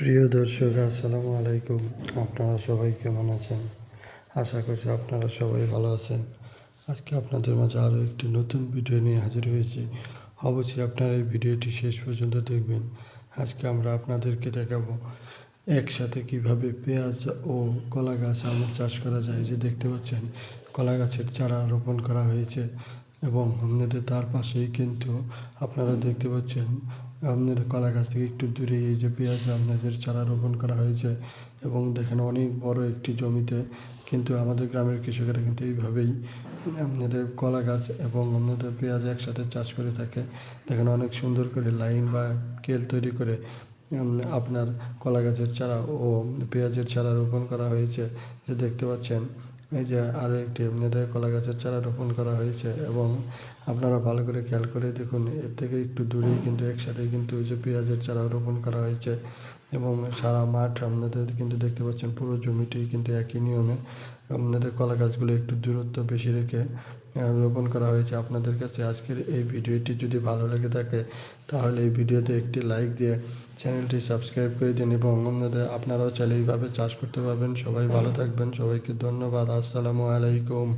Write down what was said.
প্রিয় দর্শক, আসসালামু আলাইকুম। আপনারা সবাই কেমন আছেন? আশা করছি আপনারা সবাই ভালো আছেন। আজকে আপনাদের মাঝে আরও একটি নতুন ভিডিও নিয়ে হাজির হয়েছি। অবশ্যই আপনারা এই ভিডিওটি শেষ পর্যন্ত দেখবেন। আজকে আমরা আপনাদেরকে দেখাবো একসাথে কীভাবে পেঁয়াজ ও কলা গাছ আমের চাষ করা যায়। যে দেখতে পাচ্ছেন কলা গাছের চারা রোপণ করা হয়েছে। এবং আপনাদের তার পাশেই কিন্তু আপনারা দেখতে পাচ্ছেন, আপনাদের কলা গাছ থেকে একটু দূরে এই যে পেঁয়াজ আপনাদের চারা রোপণ করা হয়েছে এবং দেখেন অনেক বড় একটি জমিতে কিন্তু আমাদের গ্রামের কৃষকেরা কিন্তু এইভাবেই আপনাদের কলা গাছ এবং আপনাদের পেঁয়াজ একসাথে চাষ করে থাকে। দেখেন অনেক সুন্দর করে লাইন বা কেল তৈরি করে আপনার কলা গাছের চারা ও পেঁয়াজের চারা রোপণ করা হয়েছে। যে দেখতে পাচ্ছেন এই যে আরও একটি এমনিতে কলা গাছের চারা রোপণ করা হয়েছে এবং আপনারা ভালো করে খেয়াল করে দেখুন, এর থেকে একটু দূরেই কিন্তু একসাথে কিন্তু ওই যে পেঁয়াজের চারা রোপণ করা হয়েছে এবং সারা মাঠ আপনাদের কিন্তু দেখতে পাচ্ছেন, পুরো জমিটি কিন্তু একই নিয়মে আপনাদের কলা গাছগুলো একটু দূরত্ব বেশি রেখে রোপণ করা হয়েছে। আপনাদের কাছে আজকের এই ভিডিওটি যদি ভালো লেগে থাকে, তাহলে এই ভিডিওতে একটি লাইক দিয়ে চ্যানেলটি সাবস্ক্রাইব করে দিন এবং আপনাদের আপনারাও চাইলে এইভাবে চাষ করতে পারবেন। সবাই ভালো থাকবেন। সবাইকে ধন্যবাদ। আসসালামু আলাইকুম।